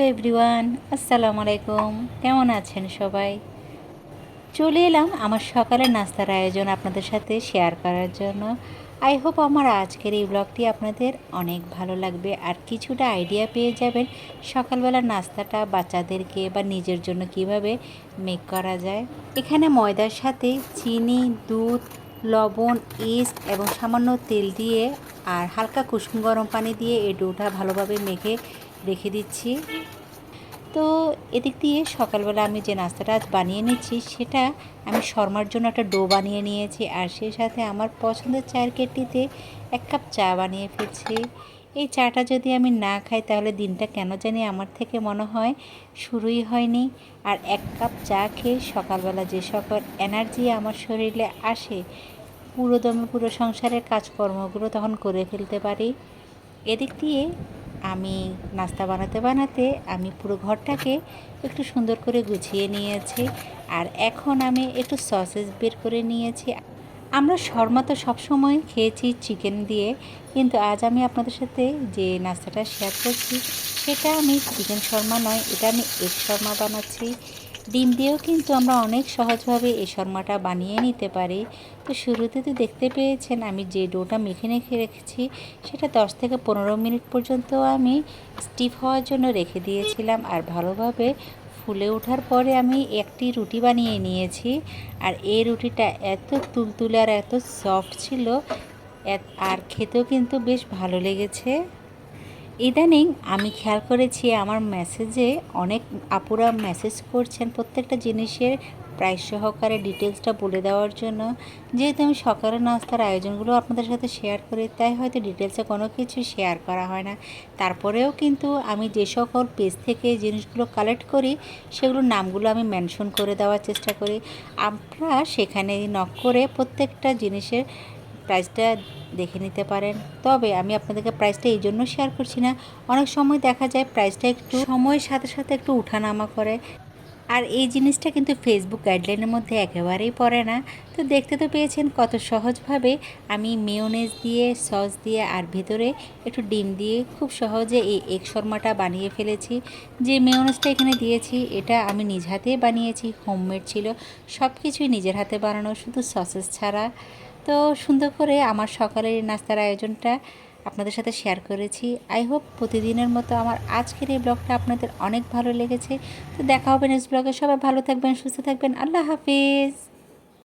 Everyone, আসসালামু আলাইকুম। কেমন আছেন সবাই? চলে এলাম আমার সকালের নাস্তার আয়োজন আপনাদের সাথে শেয়ার করার জন্য। আই হোপ আমার আজকের এই ব্লগটি আপনাদের অনেক ভালো লাগবে আর কিছুটা আইডিয়া পেয়ে যাবেন সকালবেলার নাস্তাটা বাচ্চাদেরকে বা নিজের জন্য কীভাবে মেক করা যায়। এখানে ময়দার সাথে চিনি, দুধ, লবণ, ইস্ট এবং সামান্য তেল দিয়ে আর হালকা কুসুম গরম পানি দিয়ে এই ডোটা ভালোভাবে মেখে রেখে দিচ্ছি। তো এদিক দিয়ে সকালবেলা আমি যে নাস্তাটা আজ বানিয়ে নিচ্ছি, সেটা আমি শর্মার জন্য একটা ডো বানিয়ে নিয়েছি আর সেই সাথে আমার পছন্দের চায়ের কেটলিতে এক কাপ চা বানিয়ে ফেলছি। এই চাটা যদি আমি না খাই, তাহলে দিনটা কেন জানি আমার থেকে মনে হয় শুরুই হয়নি। আর এক কাপ চা খেয়ে সকালবেলা যে সকল এনার্জি আমার শরীরে আসে, পুরো দমে পুরো সংসারের কাজকর্মগুলো তখন করে ফেলতে পারি। এদিক দিয়ে আমি নাস্তা বানাতে বানাতে আমি পুরো ঘরটাকে একটু সুন্দর করে গুছিয়ে নিয়েছি আর এখন আমি একটু সসেস বের করে নিয়েছি। আমরা শর্মা তো সবসময় খেয়েছি চিকেন দিয়ে, কিন্তু আজ আমি আপনাদের সাথে যে নাস্তাটা শেয়ার করছি, সেটা আমি চিকেন শর্মা নয়, এটা আমি এগ শর্মা বানাচ্ছি। ডিম দিয়েও কিন্তু আমরা অনেক সহজভাবে এই শর্মাটা বানিয়ে নিতে পারি। তো শুরুতে তো দেখতে পেয়েছেন আমি যে ডোটা মেখে রেখে রেখেছি, সেটা 10 থেকে পনেরো মিনিট পর্যন্ত আমি স্টিফ হওয়ার জন্য রেখে দিয়েছিলাম। আর ভালোভাবে ফুলে ওঠার পরে আমি একটি রুটি বানিয়ে নিয়েছি। আর এই রুটিটা এত তুলতুলে আর এত সফট ছিল আর খেতেও কিন্তু বেশ ভালো লেগেছে। ইদানিং আমি খেয়াল করেছি আমার মেসেজে অনেক আপুরা মেসেজ করছেন প্রত্যেকটা জিনিসের প্রাইস সহকারে ডিটেলসটা বলে দেওয়ার জন্য। যেহেতু আমি সকালের নাস্তার আয়োজনগুলো আপনাদের সাথে শেয়ার করি, তাই হয়তো ডিটেলসে কোনো কিছু শেয়ার করা হয় না। তারপরেও কিন্তু আমি যে সকল পেজ থেকে জিনিসগুলো কালেক্ট করি, সেগুলোর নামগুলো আমি মেনশন করে দেওয়ার চেষ্টা করি। আপনারা সেখানে নক করে প্রত্যেকটা জিনিসের প্রাইসটা দেখে নিতে পারেন। তবে আমি আপনাদেরকে প্রাইসটা এই জন্য শেয়ার করছি না, অনেক সময় দেখা যায় প্রাইসটা একটু সময়ের সাথে সাথে একটু উঠানামা করে। আর এই জিনিসটা কিন্তু ফেসবুক গাইডলাইনের মধ্যে একেবারেই পড়ে না। তো দেখতে তো পেয়েছেন কত সহজভাবে আমি মেয়োনেজ দিয়ে সস দিয়ে আর ভেতরে একটু ডিম দিয়ে খুব সহজে এই এগ শর্মাটা বানিয়ে ফেলেছি। যে মেয়োনেজটা এখানে দিয়েছি, এটা আমি নিজ হাতে বানিয়েছি হোমমেড ছিল। সব কিছুই নিজের হাতে বানানো, শুধু সসেস ছাড়া। তো সুন্দর করে আমার সকালের নাস্তার আয়োজনটা আপনাদের সাথে শেয়ার করেছি। আই হোপ প্রতিদিনের মতো আমার আজকের এই ব্লগটা আপনাদের অনেক ভালো লেগেছে। তো দেখা হবে নেক্সট ব্লগে সবাই ভালো থাকবেন, সুস্থ থাকবেন। আল্লাহ হাফিজ।